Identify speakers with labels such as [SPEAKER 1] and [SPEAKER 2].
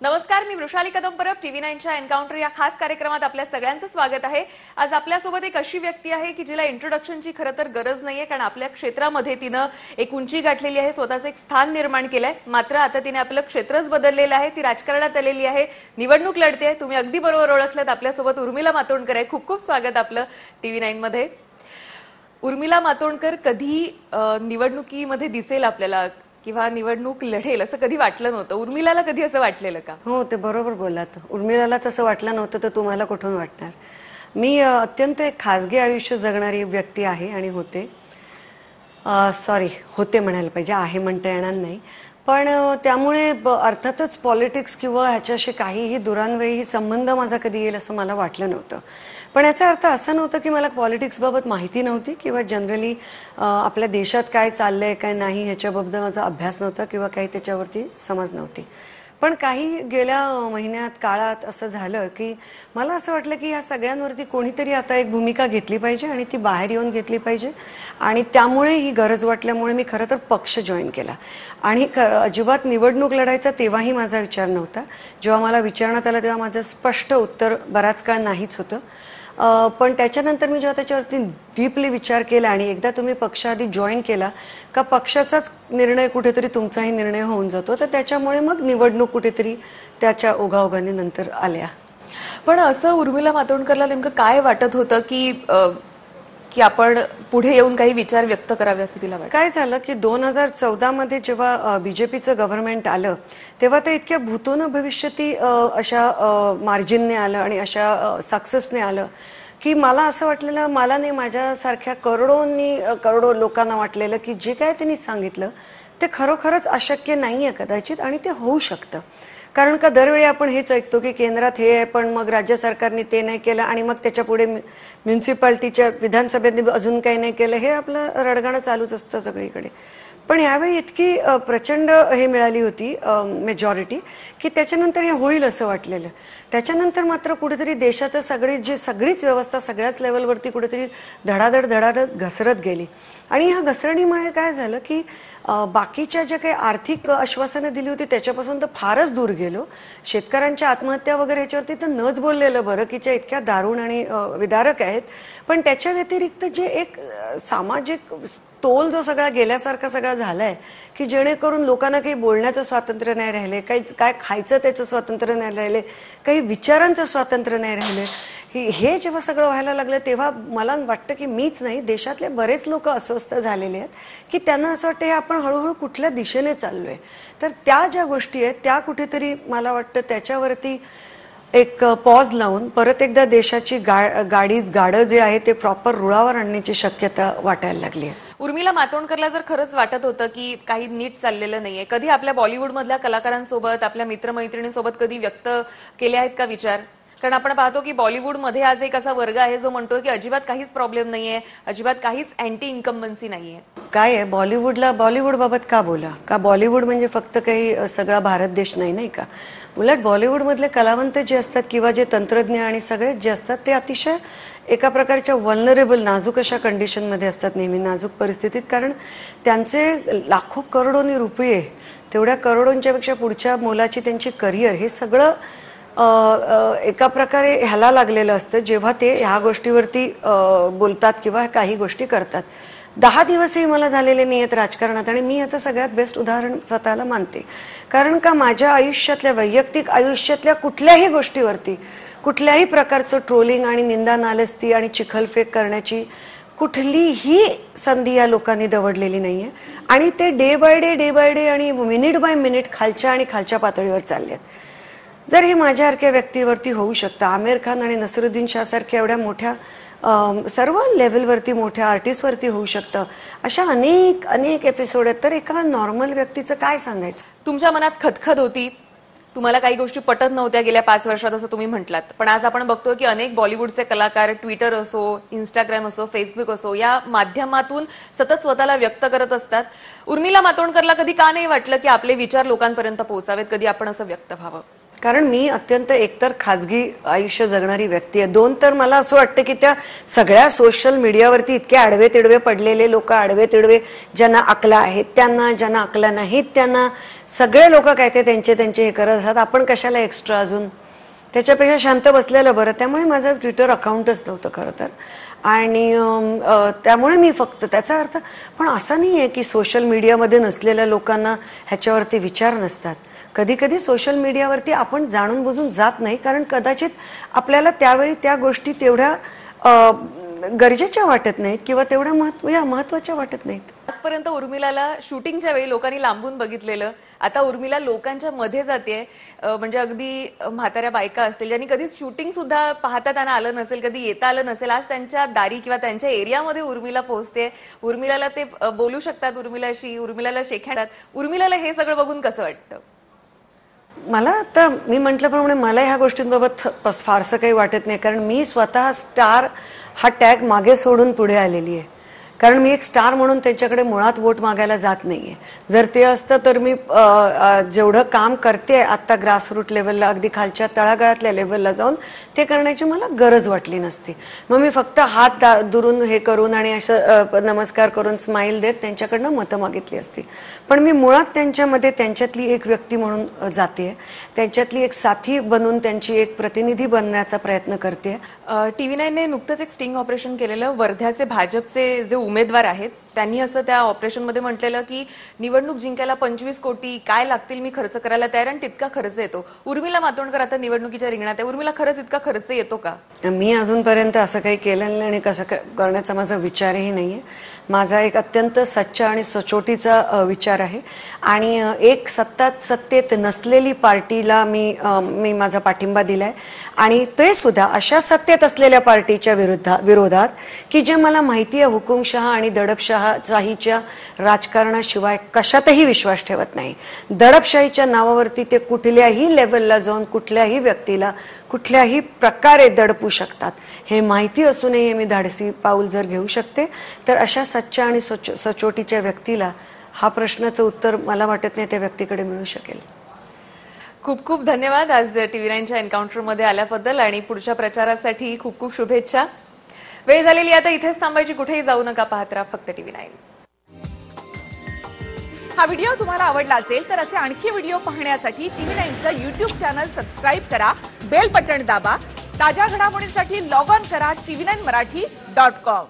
[SPEAKER 1] नमस्कार मी वृषाली कदम परब टीव्ही नाईनच्या एन्काउंटर या खास कार्यक्रमात आपल्या सगळ्यांचं स्वागत आहे. आज आपल्यासोबत एक अशी व्यक्ती आहे की जिला इंट्रोडक्शनची खरं तर गरज नाहीये कारण आपल्या क्षेत्रामध्ये तिनं एक उंची गाठलेली आहे स्वतःचं एक स्थान निर्माण केलंय. मात्र आता तिने आपलं क्षेत्रच बदललेलं आहे ती राजकारणात आलेली आहे निवडणूक लढते आहे. तुम्ही अगदी बरोबर ओळखलं आपल्यासोबत उर्मिला मातोंडकर आहे. खूप खूप स्वागत आपलं टीव्ही नाईन मध्ये उर्मिला मातोंडकर कधी निवडणुकीमध्ये दिसेल आपल्याला? किंवा निवडणूक लढेल असं कधी वाटलं नव्हतं? उर्मिलाला कधी असं वाटलेलं का?
[SPEAKER 2] हो ते बरोबर बोलात उर्मिलालाच असं वाटलं नव्हतं तर तुम्हाला कुठून वाटणार? मी अत्यंत एक खाजगी आयुष्य जगणारी व्यक्ती आहे आणि होते. सॉरी होते म्हणायला पाहिजे आहे म्हणता येणार नाही. पण त्यामुळे अर्थातच पॉलिटिक्स किंवा ह्याच्याशी काहीही दुरान्वयी संबंध माझा कधी येईल असं मला वाटलं नव्हतं. पण याचा अर्थ असा नव्हता की मला पॉलिटिक्सबाबत माहिती नव्हती किंवा जनरली आपल्या देशात काय चाललंय काय नाही ह्याच्याबाबत माझा अभ्यास नव्हता किंवा काही त्याच्यावरती समज नव्हती. पण काही गेल्या महिन्यात काळात असं झालं की मला असं वाटलं की या सगळ्यांवरती कोणीतरी आता एक भूमिका घेतली पाहिजे आणि ती बाहेर येऊन घेतली पाहिजे. आणि त्यामुळे ही गरज वाटल्यामुळे मी खरं तर पक्ष जॉईन केला. आणि क अजिबात निवडणूक लढायचा तेव्हाही माझा विचार नव्हता. जेव्हा मला विचारण्यात आला तेव्हा माझं स्पष्ट उत्तर बराच काळ नाहीच होतं. पण त्याच्यानंतर मी जेव्हा त्याच्यावरती डीपली विचार केला आणि एकदा तुम्ही पक्षाआधी जॉईन केला का पक्षाचाच निर्णय कुठेतरी तुमचाही निर्णय होऊन जातो. तर त्याच्यामुळे मग निवडणूक कुठेतरी त्याच्या ओघाओघाने नंतर आल्या.
[SPEAKER 1] पण असं उर्मिला मातोंडकरला नेमकं काय वाटत होतं की की आपण पुढे येऊन काही विचार व्यक्त करावे असं तिला वाटतं.
[SPEAKER 2] काय झालं की दोन हजार चौदा मध्ये जेव्हा बीजेपीचं गव्हर्नमेंट आलं तेव्हा ते इतक्या भूतोन भविष्यती अशा मार्जिनने आलं आणि अशा सक्सेसने आलं की मला असं वाटलेलं मला नाही माझ्यासारख्या करोडोंनी करोडो लोकांना वाटलेलं की जे काय त्यांनी सांगितलं ते खरोखरच अशक्य नाही आहे कदाचित आणि ते होऊ शकतं. कारण का दरवेळी आपण हेच ऐकतो की केंद्रात हे आहे पण मग राज्य सरकारने ते नाही केलं आणि मग त्याच्या पुढे म्युन्सिपाल्टीच्या विधानसभेने अजून काही नाही केलं हे आपलं रडगाणं चालूच असतं सगळीकडे. पण यावेळी इतकी प्रचंड हे मिळाली होती मेजॉरिटी की त्याच्यानंतर हे होईल असं वाटलेलं. त्याच्यानंतर मात्र कुठेतरी देशाचं सगळी जी सगळीच व्यवस्था सगळ्याच लेवलवरती कुठेतरी धडाधड धडाधड घसरत गेली. आणि ह्या घसरणीमुळे काय झालं की बाकीच्या ज्या काही आर्थिक आश्वासनं दिली होती त्याच्यापासून तर फारच दूर गेलो. शेतकऱ्यांच्या आत्महत्या वगैरे याच्यावरती तर नच बोललेलं बरं की ज्या इतक्या दारुण आणि विदारक आहेत. पण त्याच्या व्यतिरिक्त जे एक सामाजिक तोल जो सगळा गेल्यासारखा सगळा झालाय की जेणेकरून लोकांना काही बोलण्याचं स्वातंत्र्य नाही राहिले काही काय खायचं त्याचं स्वातंत्र्य नाही राहिले काही विचारांचं स्वातंत्र्य नाही राहिले. हे- हे जेव्हा सगळं व्हायला लागलं तेव्हा मला वाटतं की मीच नाही देशातले बरेच लोक अस्वस्थ झालेले आहेत की त्यांना असं वाटतं हे आपण हळूहळू कुठल्या दिशेने चाललोय? तर त्या ज्या गोष्टी आहेत त्या कुठेतरी मला वाटतं त्याच्यावरती एक पॉज लावून परत एकदा देशाची गा गाडी गाडं जे आहे ते प्रॉपर रुळावर आणण्याची शक्यता वाटायला लागली आहे.
[SPEAKER 1] उर्मिला मातोंडकरला जर खरंच वाटत होतं की काही नीट चाललेलं नाहीये कधी आपल्या बॉलिवूडमधल्या कलाकारांसोबत आपल्या मित्रमैत्रिणींसोबत कधी व्यक्त केले आहेत का विचार? कारण आपण पाहतो की बॉलिवूडमध्ये आज एक असा वर्ग आहे जो म्हणतो की अजिबात काहीच प्रॉब्लेम नाहीये अजिबात काहीच अँटी इन्कम्बन्सी नाहीये.
[SPEAKER 2] काय आहे? बॉलिवूडला बॉलिवूड बाबत का बोला? का बॉलिवूड म्हणजे फक्त काही सगळा भारत देश नाही नाही का? उलट बॉलिवूडमधले कलावंत जे असतात किंवा जे तंत्रज्ञ आणि सगळेच जे असतात ते अतिशय एका प्रकारच्या वल्नरेबल नाजूक अशा कंडिशनमध्ये असतात नेहमी नाजूक परिस्थितीत. कारण त्यांचे लाखो करोडोनी रुपये तेवढ्या करोडोंच्यापेक्षा पुढच्या मोलाची त्यांची करिअर हे सगळं एका प्रकारे ह्याला लागलेलं असतं. जेव्हा ते ह्या गोष्टीवरती बोलतात किंवा काही गोष्टी करतात. दहा दिवसही मला झालेले नाही आहेत राजकारणात आणि मी याचं सगळ्यात बेस्ट उदाहरण स्वतःला मानते. कारण का माझ्या आयुष्यातल्या वैयक्तिक आयुष्यातल्या कुठल्याही गोष्टीवरती कुठल्याही प्रकारचं ट्रोलिंग आणि निंदा नालस्ती आणि चिखलफेक करण्याची कुठलीही संधी या लोकांनी दवडलेली नाहीये. आणि ते day by day day by day आणि मिनिट बाय मिनिट खालच्या आणि खालच्या पातळीवर चालले आहेत जर हे माझ्यासारख्या व्यक्तीवरती होऊ शकतं आमिर खान आणि नसरुद्दीन शाहसारख्या एवढ्या मोठ्या सर्व लेवलवरती मोठ्या आर्टिस्टवरती होऊ शकतं अशा अनेक अनेक एपिसोड आहेत. तर एका नॉर्मल व्यक्तीचं काय सांगायचं?
[SPEAKER 1] तुमच्या मनात खतखत होती तुम्हाला काही गोष्टी पटत नव्हत्या गेल्या पाच वर्षात असं तुम्ही म्हटलात. पण आज आपण बघतोय की अनेक बॉलिवूडचे कलाकार ट्विटर असो इंस्टाग्राम असो फेसबुक असो या माध्यमातून सतत स्वतःला व्यक्त करत असतात. उर्मिला मातोंडकरला कधी का नाही वाटलं की आपले विचार लोकांपर्यंत पोहोचावेत? कधी आपण असं व्यक्त व्हावं?
[SPEAKER 2] कारण मी अत्यंत एकतर खाजगी आयुष्य जगणारी व्यक्ती आहे. दोन तर मला असं वाटतं की त्या सगळ्या सोशल मीडियावरती इतके आडवे तिडवे पडलेले लोक आडवे तिडवे ज्यांना अकला आहेत त्यांना ज्यांना अकला नाहीत त्यांना सगळे लोक काय ते त्यांचे त्यांचे हे करत असतात. आपण कशाला एक्स्ट्रा अजून? त्याच्यापेक्षा शांत बसलेलं बरं. त्यामुळे माझं ट्विटर अकाउंटच नव्हतं खरं तर. आणि त्यामुळे मी फक्त त्याचा अर्थ पण असा नाही आहे की सोशल मीडियामध्ये नसलेल्या लोकांना ह्याच्यावरती विचार नसतात. कधी कधी सोशल मीडियावरती आपण जाणून बुजून जात नाही कारण कदाचित आपल्याला त्यावेळी त्या गोष्टी तेवढ्या गरजेच्या वाटत नाहीत किंवा तेवढ्या महत्त्व या महत्त्वाच्या वाटत नाहीत.
[SPEAKER 1] आजपर्यंत उर्मिलाला शूटिंगच्या वेळी लोकांनी लांबून बघितलेलं. आता उर्मिला लोकांच्या मध्ये जाते. म्हणजे अगदी म्हाताऱ्या बायका असतील ज्यांनी कधी शूटिंग सुद्धा पाहता त्यांना आलं नसेल कधी येता आलं नसेल आज त्यांच्या दारी किंवा त्यांच्या एरियामध्ये उर्मिला पोहोचते. उर्मिलाला ते बोलू शकतात उर्मिलाशी उर्मिलाला शेखाडतात. उर्मिलाला हे सगळं बघून कसं वाटतं?
[SPEAKER 2] मला आता मी म्हटल्याप्रमाणे मला ह्या गोष्टींबाबत फारसं काही वाटत नाही कारण मी स्वतः स्टार हा टॅग मागे सोडून पुढे आलेली आहे. कारण मी एक स्टार म्हणून त्यांच्याकडे मुळात वोट मागायला जात नाहीये. जर ते असतं तर मी जेवढं काम करते आत्ता ग्रासरूट लेवलला अगदी खालच्या तळागाळातल्या लेवलला जाऊन ते करण्याची मला गरज वाटली नसती. मग मी फक्त हात दा- दुरून हे करून आणि असं नमस्कार करून स्माईल देत त्यांच्याकडनं मतं मागितली असती. पण मी मुळात त्यांच्यामध्ये त्यांच्यातली एक व्यक्ती म्हणून जाते. त्यांच्यातली एक साथी बनून त्यांची एक प्रतिनिधी बनण्याचा प्रयत्न करते.
[SPEAKER 1] टी व्ही नाईनने नुकतंच एक स्टिंग ऑपरेशन केलेलं. वर्ध्याचे भाजपचे जे उमेदवार आहेत. त्यांनी असं त्या ऑपरेशनमध्ये म्हटलेलं की निवडणूक जिंकायला पंचवीस कोटी काय लागतील मी खर्च करायला तयार आणि तितका खर्च येतो. उर्मिला मातोंडकर आता निवडणुकीच्या रिंगणात आहे. उर्मिला खरंच इतका खर्च येतो का?
[SPEAKER 2] मी अजूनपर्यंत असं काही केलं नाही आणि कसं करण्याचा माझा विचारही नाही आहे माझा एक अत्यंत सच्चा आणि सचोटीचा विचार आहे. आणि एक सत्तात सत्तेत नसलेली पार्टीला मी मी माझा पाठिंबा दिलाय. आणि ते सुद्धा अशा सत्तेत असलेल्या पार्टीच्या विरुद्ध विरोधात की जे मला माहिती आहे हुकुमशहा आणि दडपशहाशाहीच्या राजकारणाशिवाय कशातही विश्वास ठेवत नाही. दडपशाहीच्या नावावरती ते कुठल्याही लेवलला जाऊन कुठल्याही व्यक्तीला कुठल्याही प्रकारे दडपू शकतात. हे माहिती असूनही मी धाडसी पाऊल जर घेऊ शकते तर अशा सच्च्या आणि सचो सचोटीच्या व्यक्तीला हा प्रश्नाचं उत्तर मला वाटत नाही त्या व्यक्तीकडे मिळू शकेल.
[SPEAKER 1] खूप खूप धन्यवाद. आज टीव्ही नाईनच्या एन्काउंटरमध्ये आल्याबद्दल आणि पुढच्या प्रचारासाठी खूप खूप शुभेच्छा. वेळ झालेली आता इथेच थांबायची कुठेही जाऊ नका पाहत राहा फक्त टीव्ही नाईन.
[SPEAKER 3] हा व्हिडिओ तुम्हाला आवडला असेल तर असे आणखी व्हिडिओ पाहण्यासाठी टीव्ही नाईनचं युट्यूब चॅनल सबस्क्राईब करा बेल बटन दाबा ताज्या घडामोडींसाठी लॉग ऑन करा TV nine Marathi dot com.